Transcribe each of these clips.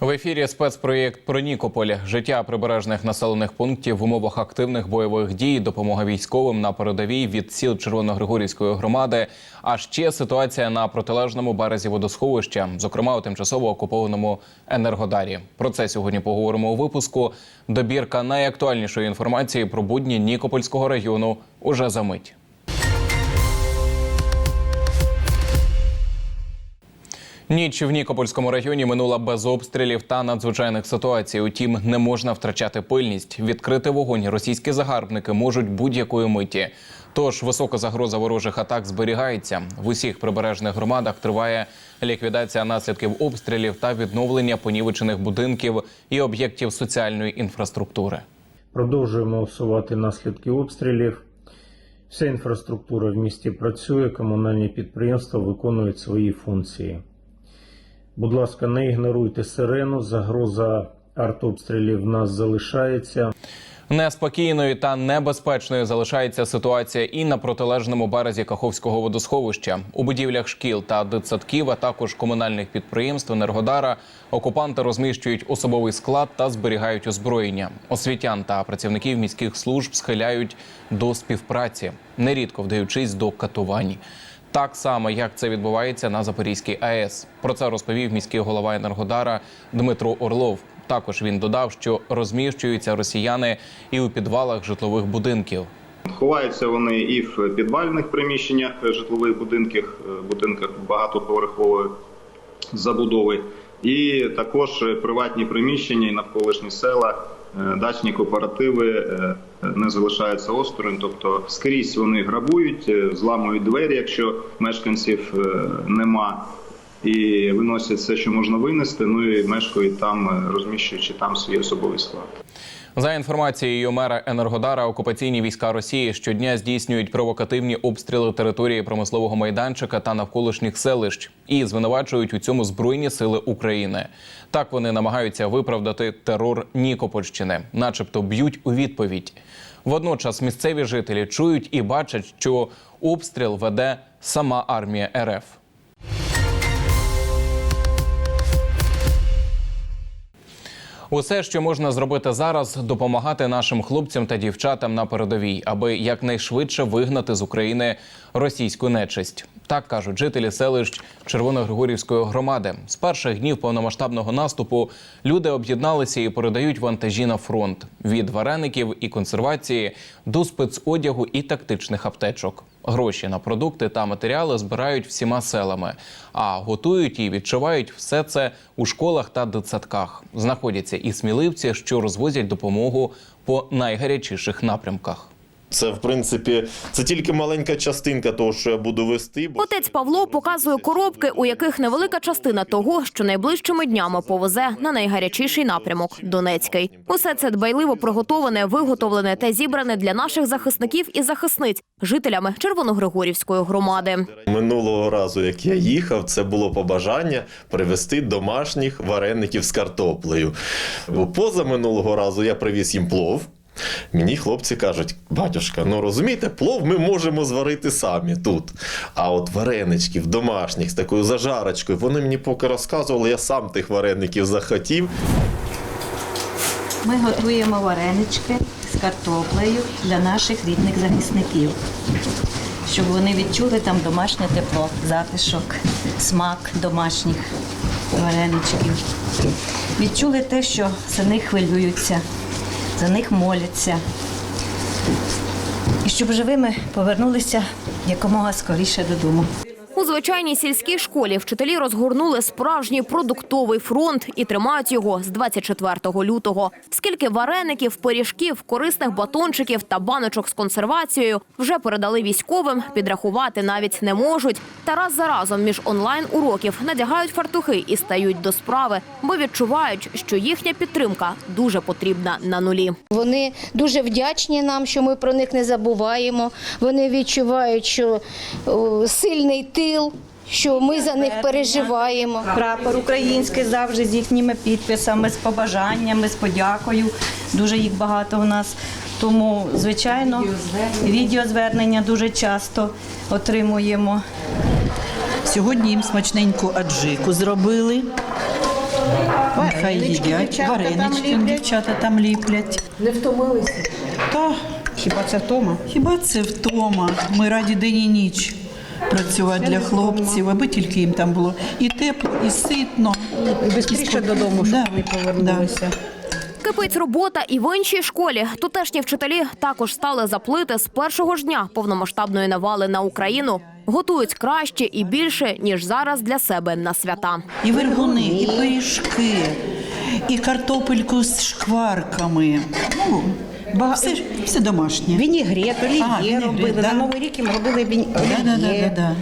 В ефірі спецпроєкт про Нікополь. Життя прибережних населених пунктів в умовах активних бойових дій, допомога військовим на передовій від сіл Червоногригорівської громади. А ще ситуація на протилежному березі водосховища, зокрема у тимчасово окупованому Енергодарі. Про це сьогодні поговоримо у випуску. Добірка найактуальнішої інформації про будні Нікопольського району уже за мить. Ніч в Нікопольському районі минула без обстрілів та надзвичайних ситуацій. Утім, не можна втрачати пильність. Відкрити вогонь російські загарбники можуть будь-якої миті. Тож висока загроза ворожих атак зберігається. В усіх прибережних громадах триває ліквідація наслідків обстрілів та відновлення понівечених будинків і об'єктів соціальної інфраструктури. Продовжуємо усувати наслідки обстрілів. Вся інфраструктура в місті працює, комунальні підприємства виконують свої функції. Будь ласка, не ігноруйте сирену, загроза артобстрілів в нас залишається. Неспокійною та небезпечною залишається ситуація і на протилежному березі Каховського водосховища. У будівлях шкіл та дитсадків, а також комунальних підприємств Енергодара окупанти розміщують особовий склад та зберігають озброєння. Освітян та працівників міських служб схиляють до співпраці, нерідко вдаючись до катувань. Так само, як це відбувається на Запорізькій АЕС. Про це розповів міський голова Енергодара Дмитро Орлов. Також він додав, що розміщуються росіяни і у підвалах житлових будинків. Ховаються вони і в підвальних приміщеннях житлових будинків, е, будинках багатоповерхової забудови, і також приватні приміщення і навколишні села, е, дачні кооперативи е, не залишаються осторонь. Тобто скрізь вони грабують, е, зламують двері, якщо мешканців е, нема. І виносять все, що можна винести. Ну і мешкають там, е, розміщуючи там свій особовий склад. За інформацією мера Енергодара, окупаційні війська Росії щодня здійснюють провокативні обстріли території промислового майданчика та навколишніх селищ і звинувачують у цьому збройні сили України. Так вони намагаються виправдати терор Нікопольщини, начебто б'ють у відповідь. Водночас місцеві жителі чують і бачать, що обстріл веде сама армія РФ. Усе, що можна зробити зараз, допомагати нашим хлопцям та дівчатам на передовій, аби якнайшвидше вигнати з України російську нечисть. Так кажуть жителі селищ Червоногригорівської громади. З перших днів повномасштабного наступу люди об'єдналися і передають вантажі на фронт від вареників і консервації до спецодягу і тактичних аптечок. Гроші на продукти та матеріали збирають всіма селами, а готують і відчувають все це у школах та дитсадках. Знаходяться і сміливці, що розвозять допомогу по найгарячіших напрямках. Це в принципі це тільки маленька частинка того, що я буду вести. Бо Отець Павло показує коробки, у яких невелика частина того, що найближчими днями повезе на найгарячіший напрямок Донецький. Усе це дбайливо приготоване, виготовлене та зібране для наших захисників і захисниць, жителями Червоногригорівської громади. минулого разу, як я їхав, це було побажання привезти домашніх вареників з картоплею. Бо поза минулого разу я привіз їм плов. Мені хлопці кажуть, батюшка, ну розумієте, плов ми можемо зварити самі тут. А от вареничків домашніх з такою зажарочкою, вони мені поки розказували, я сам тих вареників захотів. Ми готуємо варенички з картоплею для наших рідних захисників, щоб вони відчули там домашнє тепло, затишок, смак домашніх вареничків. Відчули те, що них хвилюються, за них моляться. І щоб живими повернулися якомога скоріше додому. У звичайній сільській школі вчителі розгорнули справжній продуктовий фронт і тримають його з 24 лютого. Скільки вареників, пиріжків, корисних батончиків та баночок з консервацією вже передали військовим, підрахувати навіть не можуть. Та раз за разом між онлайн уроків надягають фартухи і стають до справи, бо відчувають, що їхня підтримка дуже потрібна на нулі. Вони дуже вдячні нам, що ми про них не забуваємо. Вони відчувають, що сильний тил, що ми за них переживаємо. Прапор український завжди з їхніми підписами, з побажаннями, з подякою. Дуже їх багато у нас. Тому, звичайно, відеозвернення дуже часто отримуємо. Сьогодні їм смачненьку аджику зробили. Хай їдять, варенички дівчата там ліплять. Не втомилися? Та Хіба це втома? хіба це втома? Ми раді день і ніч працювати для хлопців, аби тільки їм там було і тепло, і ситно. І швидше додому, щоб Да, вони повернулися. Кипить робота і в іншій школі. Тутешні вчителі також стали за плити з першого ж дня повномасштабної навали на Україну. Готують краще і більше ніж зараз для себе на свята. І вергуни, і пиріжки, і картопельку з шкварками. Ну, все, все домашнє. Вінігрет, олів'є А, вінігрет, робили. да. На Новий рік їм робили він... Да, да, да, олів'є, да, да.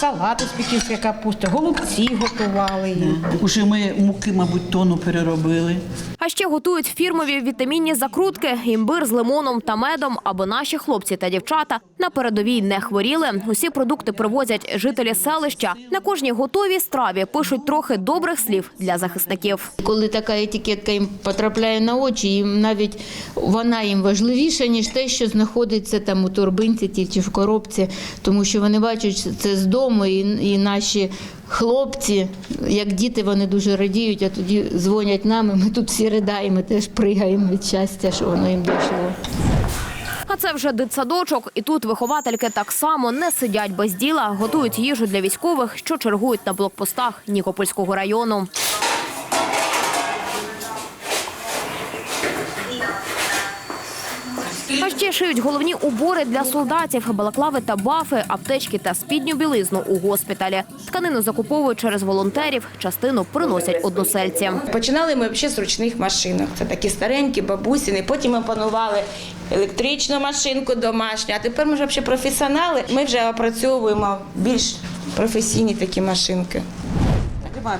Салати з пекінської капусти, голубці готували. Уже ми муки, мабуть, тону переробили. А ще готують фірмові вітамінні закрутки, імбир з лимоном та медом, аби наші хлопці та дівчата на передовій не хворіли. Усі продукти привозять жителі селища. На кожній готовій страві пишуть трохи добрих слів для захисників. Коли така етикетка їм потрапляє на очі, їм навіть вона їм важливіша, ніж те, що знаходиться там у торбинці ті чи в коробці, тому що вони бачать це з дому, і, і наші хлопці, як діти, вони дуже радіють, а тоді дзвонять нам, і ми тут всі ридаємо, теж пригаємо від щастя, що воно їм дійшло. А це вже дитсадочок, і тут виховательки так само не сидять без діла, готують їжу для військових, що чергують на блокпостах Нікопольського району. А ще шиють головні убори для солдатів, балаклави та бафи, аптечки та спідню білизну у госпіталі. Тканину закуповують через волонтерів, частину приносять односельці. Починали ми взагалі з ручних машинок. Це такі старенькі, бабусіни. Потім ми опанували електричну машинку домашню. А тепер ми вже професіонали. Ми вже опрацьовуємо більш професійні такі машинки.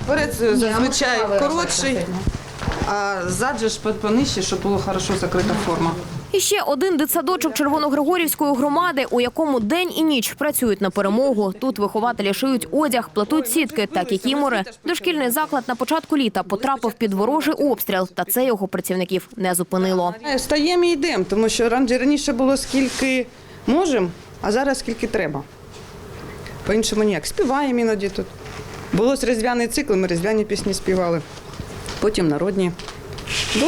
Перед зазвичай коротший, а зад же ж понижче, щоб була хорошо закрита форма. І ще один дитсадочок Червоногригорівської громади, у якому день і ніч працюють на перемогу. Тут вихователі шиють одяг, плетуть сітки та кікімори. Дошкільний заклад на початку літа потрапив під ворожий обстріл, та це його працівників не зупинило. Стаємо і йдемо, тому що раніше- було скільки можемо, а зараз скільки треба. По-іншому ніяк. Співаємо іноді тут. Було різдвяний цикл, ми різдвяні пісні співали. Потім народні.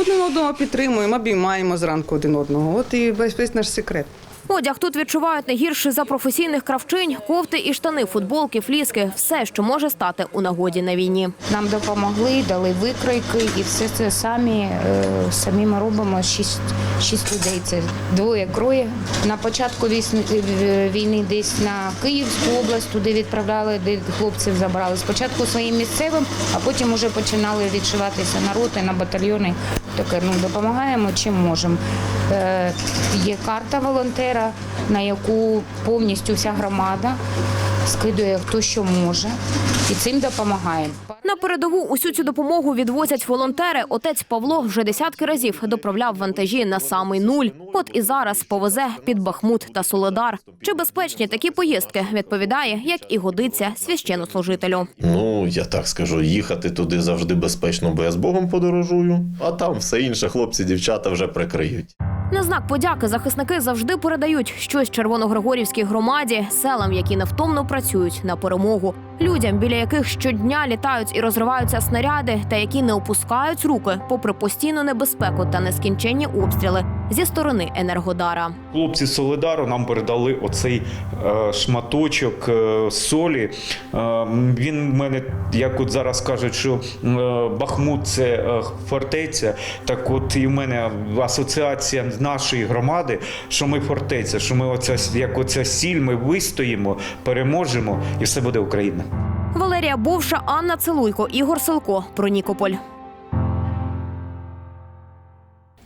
Один одного підтримуємо, обіймаємо зранку один одного. От і весь, весь наш секрет. Одяг тут відчувають не гірше за професійних кравчинь, кофти і штани, футболки, фліски – все, що може стати у нагоді на війні. Нам допомогли, дали викройки, і все це самі, е, самі ми робимо. Шість, шість людей. Це двоє кроє. На початку е, війни десь на Київську область туди відправляли, де хлопців забрали. Спочатку своїм місцевим, а потім вже починали відшиватися на роти, на батальйони. Таке ну допомагаємо чим можемо. Е, є карта волонтера, на яку повністю вся громада скидує хто що може, і цим допомагає. На передову усю цю допомогу відвозять волонтери. Отець Павло вже десятки разів доправляв вантажі на самий нуль. От і зараз повезе під Бахмут та Соледар. Чи безпечні такі поїздки? Відповідає, як і годиться священнослужителю. Ну, я так скажу, їхати туди завжди безпечно, бо я з Богом подорожую, а там все інше хлопці, дівчата вже прикриють. На знак подяки захисники завжди передають щось червоногригорівській громаді, селам, які невтомно працюють на перемогу, людям, біля яких щодня літають і розриваються снаряди, та які не опускають руки, попри постійну небезпеку та нескінченні обстріли зі сторони енергодара. Хлопці з Солидару нам передали оцей е, шматочок е, солі. Е, він в мене, як от зараз кажуть, що Бахмут це фортеця. Так от і в мене асоціація нашої громади, що ми фортеця, що ми оця як оця сіль, ми вистоїмо, переможемо, і все буде Україна. Валерія Бовша, Анна Целуйко, Ігор Силко про Нікополь.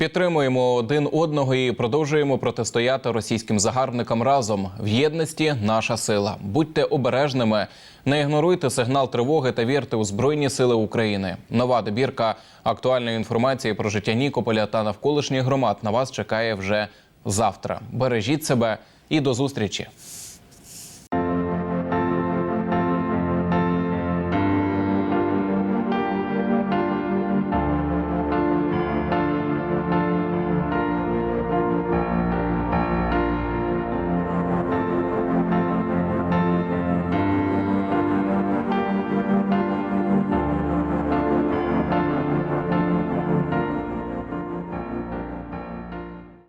Підтримуємо один одного і продовжуємо протистояти російським загарбникам разом. В єдності наша сила. Будьте обережними, не ігноруйте сигнал тривоги та вірте у збройні сили України. Нова добірка актуальної інформації про життя Нікополя та навколишніх громад на вас чекає вже завтра. Бережіть себе і до зустрічі.